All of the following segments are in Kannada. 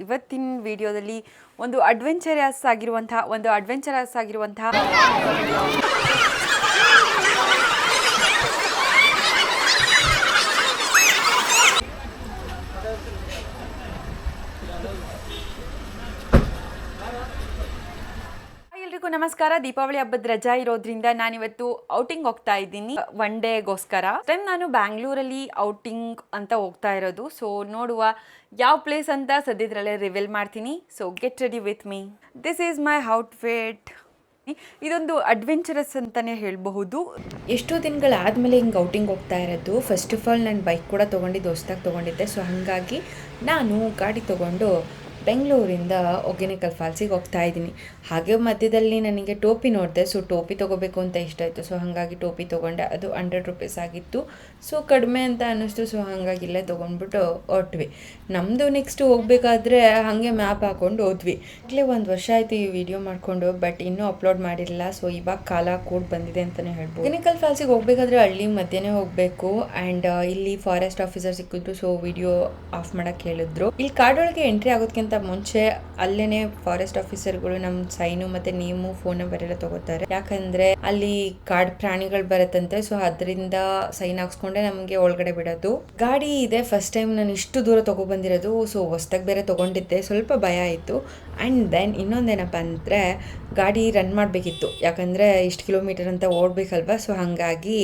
ಇವತ್ತಿನ ವಿಡಿಯೋದಲ್ಲಿ ಒಂದು ಅಡ್ವೆಂಚರಸ್ ಆಗಿರುವಂತಹ ಒಂದು ಅಡ್ವೆಂಚರಸ್ ಆಗಿರುವಂತಹ ಎಲ್ರಿಗೂ ನಮಸ್ಕಾರ. ದೀಪಾವಳಿ ಹಬ್ಬದ ರಜಾ ಇರೋದ್ರಿಂದ ನಾನಿವತ್ತು ಔಟಿಂಗ್ ಹೋಗ್ತಾ ಇದ್ದೀನಿ. ಒನ್ ಡೇಗೋಸ್ಕರ ಟೈಮ್ ನಾನು ಬ್ಯಾಂಗ್ಳೂರಲ್ಲಿ ಔಟಿಂಗ್ ಅಂತ ಹೋಗ್ತಾ ಇರೋದು. ಸೊ ನೋಡುವ ಯಾವ ಪ್ಲೇಸ್ ಅಂತ ಸದ್ಯದ್ರಲ್ಲೇ ರಿವೀಲ್ ಮಾಡ್ತೀನಿ. So get ready with me this is my outfit ಇದೊಂದು ಅಡ್ವೆಂಚರಸ್ ಅಂತಲೇ ಹೇಳಬಹುದು. ಎಷ್ಟೋ ದಿನಗಳಾದಮೇಲೆ ಹಿಂಗೆ ಔಟಿಂಗ್ ಹೋಗ್ತಾ ಇರೋದು. ಫಸ್ಟ್ ಆಫ್ ಆಲ್ ನಾನು ಬೈಕ್ ಕೂಡ ತೊಗೊಂಡಿದ್ದು ಹೊಸ್ದಾಗಿ ತೊಗೊಂಡಿದ್ದೆ. ಸೊ ಹಾಗಾಗಿ ನಾನು ಗಾಡಿ ತೊಗೊಂಡು ಬೆಂಗಳೂರಿಂದ ಒಗ್ಗೆನಿಕಲ್ ಫಾಲ್ಸಿಗೆ ಹೋಗ್ತಾ ಇದ್ದೀನಿ. ಹಾಗೆ ಮಧ್ಯದಲ್ಲಿ ನನಗೆ ಟೋಪಿ ನೋಡಿದೆ ಸೊ ಟೋಪಿ ತೊಗೋಬೇಕು ಅಂತ ಇಷ್ಟ ಆಯಿತು. ಸೊ ಹಾಗಾಗಿ ಟೋಪಿ ತೊಗೊಂಡೆ. ಅದು ಹಂಡ್ರೆಡ್ ರುಪೀಸ್ ಆಗಿತ್ತು. ಸೊ ಕಡಿಮೆ ಅಂತ ಅನ್ನಿಸ್ತು. ಸೊ ಹಾಗಾಗಿ ಇಲ್ಲೇ ತೊಗೊಂಡ್ಬಿಟ್ಟು ಹೊರಟ್ವಿ. ನಮ್ಮದು ನೆಕ್ಸ್ಟ್ ಹೋಗಬೇಕಾದ್ರೆ ಹಾಗೆ ಮ್ಯಾಪ್ ಹಾಕೊಂಡು ಹೋದ್ವಿ. ಇಲ್ಲೇ ಒಂದು ವರ್ಷ ಆಯಿತು ಈ ವಿಡಿಯೋ ಮಾಡಿಕೊಂಡು ಬಟ್ ಇನ್ನೂ ಅಪ್ಲೋಡ್ ಮಾಡಿರಲಿಲ್ಲ. ಸೊ ಇವಾಗ ಕಾಲ ಕೂಡ ಬಂದಿದೆ ಅಂತಲೇ ಹೇಳ್ಬೋದು. ಒಗ್ಗೆನಿಕಲ್ ಫಾಲ್ಸಿಗೆ ಹೋಗಬೇಕಾದ್ರೆ ಹಳ್ಳಿ ಮಧ್ಯನೇ ಹೋಗಬೇಕು. ಆ್ಯಂಡ್ ಇಲ್ಲಿ ಫಾರೆಸ್ಟ್ ಆಫೀಸರ್ ಸಿಕ್ಕಿದ್ರು. ಸೊ ವಿಡಿಯೋ ಆಫ್ ಮಾಡೋಕ್ಕೆ ಹೇಳಿದ್ರು. ಇಲ್ಲಿ ಕಾಡೊಳಗೆ ಎಂಟ್ರಿ ಆಗೋದಕ್ಕಿಂತ ಮುಂಚೆ ಅಲ್ಲೇನೆ ಫಾರೆಸ್ಟ್ ಆಫೀಸರ್ಗಳು ನಮ್ಮ ಸೈನು ಮತ್ತೆ ನೇಮು ಫೋನ್ ನಂಬರ್ ಎಲ್ಲ ತಗೋತಾರೆ. ಯಾಕಂದ್ರೆ ಅಲ್ಲಿ ಕಾಡ್ ಪ್ರಾಣಿಗಳು ಬರುತ್ತಂತೆ ಸೊ ಅದರಿಂದ ಸೈನ್ ಹಾಕ್ಸ್ಕೊಂಡೆ ನಮಗೆ ಒಳಗಡೆ ಬಿಡೋದು. ಗಾಡಿ ಇದೆ ಫಸ್ಟ್ ಟೈಮ್ ನಾನು ಇಷ್ಟು ದೂರ ತಗೊಬಂದಿರೋದು ಸೊ ಹೊಸ್ದಾಗಿ ಬೇರೆ ತಗೊಂಡಿದ್ದೆ, ಸ್ವಲ್ಪ ಭಯ ಆಯಿತು. ಆ್ಯಂಡ್ ದೆನ್ ಇನ್ನೊಂದೇನಪ್ಪ ಅಂದರೆ ಗಾಡಿ ರನ್ ಮಾಡಬೇಕಿತ್ತು. ಯಾಕಂದರೆ ಇಷ್ಟು ಕಿಲೋಮೀಟರ್ ಅಂತ ಓಡಬೇಕಲ್ವ ಸೊ ಹಾಗಾಗಿ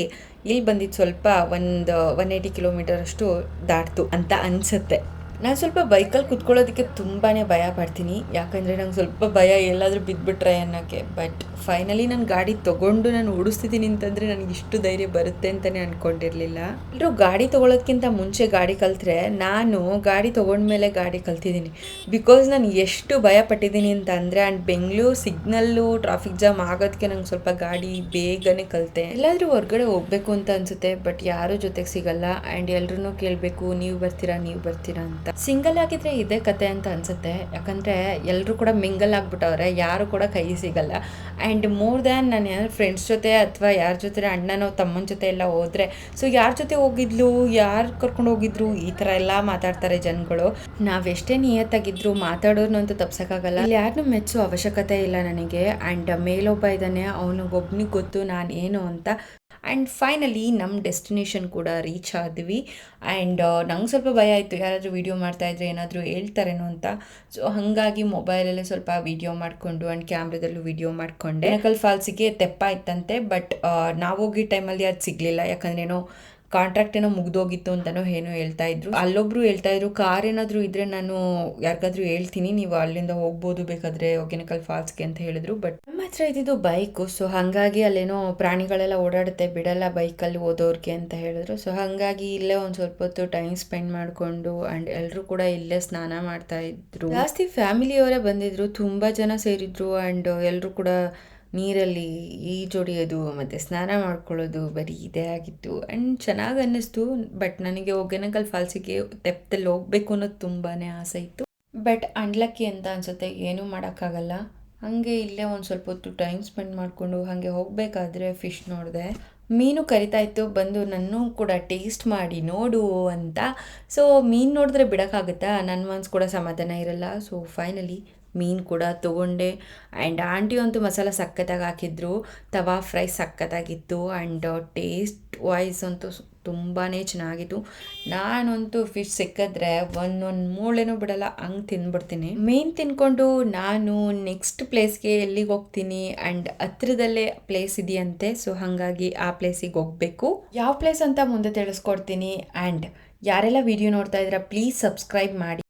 ಇಲ್ಲಿ ಬಂದಿದ್ದು ಸ್ವಲ್ಪ ಒಂದು ಒನ್ ಏಯ್ಟಿ ಕಿಲೋಮೀಟರ್ ಅಷ್ಟು ದಾಟ್ತು ಅಂತ ಅನಿಸುತ್ತೆ. ನಾನು ಸ್ವಲ್ಪ ಬೈಕಲ್ಲಿ ಕುತ್ಕೊಳ್ಳೋದಕ್ಕೆ ತುಂಬಾ ಭಯ ಪಡ್ತೀನಿ. ಯಾಕಂದರೆ ನಂಗೆ ಸ್ವಲ್ಪ ಭಯ ಎಲ್ಲಾದರೂ ಬಿದ್ದುಬಿಟ್ರೆ ಅನ್ನೋಕ್ಕೆ ಬಟ್ ಫೈನಲಿ ನಾನು ಗಾಡಿ ತೊಗೊಂಡು ನಾನು ಓಡಿಸ್ತಿದ್ದೀನಿ ಅಂತಂದರೆ ನನಗೆ ಇಷ್ಟು ಧೈರ್ಯ ಬರುತ್ತೆ ಅಂತಲೇ ಅಂದ್ಕೊಂಡಿರಲಿಲ್ಲ ಎಲ್ಲರೂ ಗಾಡಿ ತೊಗೊಳೋದಕ್ಕಿಂತ ಮುಂಚೆ ಗಾಡಿ ಕಲ್ತ್ರೆ ನಾನು ಗಾಡಿ ತೊಗೊಂಡ್ಮೇಲೆ ಗಾಡಿ ಕಲ್ತಿದ್ದೀನಿ. ಬಿಕಾಸ್ ನಾನು ಎಷ್ಟು ಭಯ ಪಟ್ಟಿದ್ದೀನಿ ಅಂತಂದರೆ and Bengaluru signal traffic jam ಆಗೋದಕ್ಕೆ ನಂಗೆ ಸ್ವಲ್ಪ ಗಾಡಿ ಬೇಗನೆ ಕಲಿತೆ. ಎಲ್ಲಾದರೂ ಹೊರಗಡೆ ಹೋಗಬೇಕು ಅಂತ ಅನಿಸುತ್ತೆ ಬಟ್ ಯಾರೂ ಜೊತೆಗೆ ಸಿಗಲ್ಲ. ಆ್ಯಂಡ್ ಎಲ್ಲರೂ ಕೇಳಬೇಕು, ನೀವು ಬರ್ತೀರಾ ನೀವು ಬರ್ತೀರಾ? ಅಂತ. ಸಿಂಗಲ್ ಆಗಿದ್ರೆ ಇದೇ ಕತೆ ಅಂತ ಅನ್ಸುತ್ತೆ. ಯಾಕಂದ್ರೆ ಎಲ್ಲರೂ ಕೂಡ ಮಿಂಗಲ್ ಆಗ್ಬಿಟ್ಟವ್ರೆ, ಯಾರು ಕೂಡ ಕೈ ಸಿಗಲ್ಲ. ಆ್ಯಂಡ್ ಮೋರ್ ದ್ಯಾನ್ ನಾನು ಯಾರು ಫ್ರೆಂಡ್ಸ್ ಜೊತೆ ಅಥವಾ ಯಾರ ಜೊತೆ ಅಣ್ಣನೋ ತಮ್ಮನ ಜೊತೆ ಎಲ್ಲ ಹೋದ್ರೆ ಸೊ ಯಾರ ಜೊತೆ ಹೋಗಿದ್ಲು, ಯಾರು ಕರ್ಕೊಂಡು ಹೋಗಿದ್ರು, ಈ ಥರ ಎಲ್ಲ ಮಾತಾಡ್ತಾರೆ ಜನಗಳು. ನಾವೆಷ್ಟೇ ನಿಯತ್ತಾಗಿದ್ರು ಮಾತಾಡೋರ್ನಂತೂ ತಪ್ಸಕ್ಕಾಗಲ್ಲ. ಇಲ್ಲಿ ಯಾರನ್ನೂ ಮೆಚ್ಚೋ ಅವಶ್ಯಕತೆ ಇಲ್ಲ ನನಗೆ. ಆ್ಯಂಡ್ ಮೇಲೊಬ್ಬ ಇದ್ದಾನೆ ಅವನಿಗೊಬ್ಬನಿಗೆ ಗೊತ್ತು ನಾನು ಏನು ಅಂತ. ಆ್ಯಂಡ್ ಫೈನಲಿ ನಮ್ಮ ಡೆಸ್ಟಿನೇಷನ್ ಕೂಡ ರೀಚ್ ಆದ್ವಿ. ಆ್ಯಂಡ್ ನಂಗೆ ಸ್ವಲ್ಪ ಭಯ ಆಯಿತು. ಯಾರಾದರೂ ವೀಡಿಯೋ ಮಾಡ್ತಾಯಿದ್ರೆ ಏನಾದರೂ ಹೇಳ್ತಾರೇನೋ ಅಂತ. ಸೊ ಹಾಗಾಗಿ ಮೊಬೈಲಲ್ಲೇ ಸ್ವಲ್ಪ ವೀಡಿಯೋ ಮಾಡಿಕೊಂಡು ಆ್ಯಂಡ್ ಕ್ಯಾಮ್ರಾದಲ್ಲೂ ವೀಡಿಯೋ ಮಾಡಿಕೊಂಡೆ. ನಕಲ್ ಫಾಲ್ಸಿಗೆ ತೆಪ್ಪ ಇತ್ತಂತೆ ಬಟ್ ನಾವು ಹೋಗಿ ಟೈಮಲ್ಲಿ ಅದು ಸಿಗಲಿಲ್ಲ. ಯಾಕಂದ್ರೆ ಏನೋ ಕಾಂಟ್ರಾಕ್ಟ್ ಏನೋ ಮುಗ್ದೋಗಿತ್ತು ಅಂತನೋ ಏನೋ ಹೇಳ್ತಾ ಇದ್ರು. ಅಲ್ಲೊಬ್ರು ಹೇಳ್ತಾ ಇದ್ರು, ಕಾರ್ ಏನಾದರೂ ಇದ್ರೆ ನಾನು ಯಾರಿಗಾದ್ರೂ ಹೇಳ್ತೀನಿ, ನೀವು ಅಲ್ಲಿಂದ ಹೋಗ್ಬೋದು ಬೇಕಾದ್ರೆ ಒಗೆನಕಲ್ ಫಾಲ್ಸ್ಗೆ ಅಂತ ಹೇಳಿದ್ರು ಬಟ್ ನಮ್ಮ ಹತ್ರ ಇದ್ದಿದ್ದು ಬೈಕು ಸೊ ಹಾಗಾಗಿ ಅಲ್ಲೇನೋ ಪ್ರಾಣಿಗಳೆಲ್ಲ ಓಡಾಡುತ್ತೆ, ಬಿಡಲ್ಲ ಬೈಕಲ್ಲಿ ಓದೋರ್ಗೆ ಅಂತ ಹೇಳಿದ್ರು. ಸೊ ಹಾಗಾಗಿ ಇಲ್ಲೇ ಒಂದು ಸ್ವಲ್ಪ ಹೊತ್ತು ಟೈಮ್ ಸ್ಪೆಂಡ್ ಮಾಡಿಕೊಂಡು ಆ್ಯಂಡ್ ಎಲ್ಲರೂ ಕೂಡ ಇಲ್ಲೇ ಸ್ನಾನ ಮಾಡ್ತಾ ಇದ್ರು. ಜಾಸ್ತಿ ಫ್ಯಾಮಿಲಿಯವರೇ ಬಂದಿದ್ರು, ತುಂಬ ಜನ ಸೇರಿದ್ರು ಆ್ಯಂಡ್ ಎಲ್ಲರೂ ಕೂಡ ನೀರಲ್ಲಿ ಈಜೊಡಿಯೋದು ಮತ್ತು ಸ್ನಾನ ಮಾಡ್ಕೊಳ್ಳೋದು ಬರೀ ಇದೇ ಆಗಿತ್ತು. ಆ್ಯಂಡ್ ಚೆನ್ನಾಗಿ ಅನ್ನಿಸ್ತು ಬಟ್ ನನಗೆ ಒಗೆನಕಲ್ ಫಾಲ್ಸಿಗೆ ತೆಪ್ಪದಲ್ಲಿ ಹೋಗಬೇಕು ಅನ್ನೋದು ತುಂಬಾ ಆಸೆ ಇತ್ತು. ಬಟ್ ಅನ್ಲಕ್ಕಿ ಅಂತ ಅನಿಸುತ್ತೆ, ಏನೂ ಮಾಡೋಕ್ಕಾಗಲ್ಲ. ಹಾಗೆ ಇಲ್ಲೇ ಒಂದು ಸ್ವಲ್ಪ ಹೊತ್ತು ಟೈಮ್ ಸ್ಪೆಂಡ್ ಮಾಡಿಕೊಂಡು ಹಾಗೆ ಹೋಗಬೇಕಾದ್ರೆ ಫಿಶ್ ನೋಡಿದೆ. ಮೀನು ಕರಿತಾ ಇತ್ತು, ಬಂದು ನನ್ನೂ ಕೂಡ ಟೇಸ್ಟ್ ಮಾಡಿ ನೋಡು ಅಂತ. ಸೊ ಮೀನು ನೋಡಿದ್ರೆ ಬಿಡೋಕ್ಕಾಗುತ್ತಾ? ನನ್ನ ಮನ್ಸು ಕೂಡ ಸಮಾಧಾನ ಇರಲ್ಲ. ಸೊ ಫೈನಲಿ ಮೀನು ಕೂಡ ತೊಗೊಂಡೆ. ಆ್ಯಂಡ್ ಆಂಟಿ ಅಂತೂ ಮಸಾಲ ಸಖತ್ತಾಗಿ ಹಾಕಿದ್ರು. ತವಾ ಫ್ರೈ ಸಖತ್ತಾಗಿತ್ತು ಆ್ಯಂಡ್ ಟೇಸ್ಟ್ ವೈಸ್ ಅಂತೂ ತುಂಬಾ ಚೆನ್ನಾಗಿತ್ತು. ನಾನಂತೂ ಫಿಶ್ ಸಿಕ್ಕಿದ್ರೆ ಒಂದೊಂದು ಮೂಳೆನೂ ಬಿಡಲ್ಲ, ಹಂಗೆ ತಿಂದ್ಬಿಡ್ತೀನಿ ಮೀನು ತಿನ್ಕೊಂಡು ನಾನು ನೆಕ್ಸ್ಟ್ ಪ್ಲೇಸ್ಗೆ ಎಲ್ಲಿಗೆ ಹೋಗ್ತೀನಿ? ಆ್ಯಂಡ್ ಹತ್ರದಲ್ಲೇ ಪ್ಲೇಸ್ ಇದೆಯಂತೆ. ಸೊ ಹಾಗಾಗಿ ಆ ಪ್ಲೇಸಿಗೆ ಹೋಗಬೇಕು. ಯಾವ ಪ್ಲೇಸ್ ಅಂತ ಮುಂದೆ ತಿಳಿಸ್ಕೊಡ್ತೀನಿ. ಆ್ಯಂಡ್ ಯಾರೆಲ್ಲ ವಿಡಿಯೋ ನೋಡ್ತಾ ಇದ್ದೀರಾ ಪ್ಲೀಸ್ ಸಬ್ಸ್ಕ್ರೈಬ್ ಮಾಡಿ.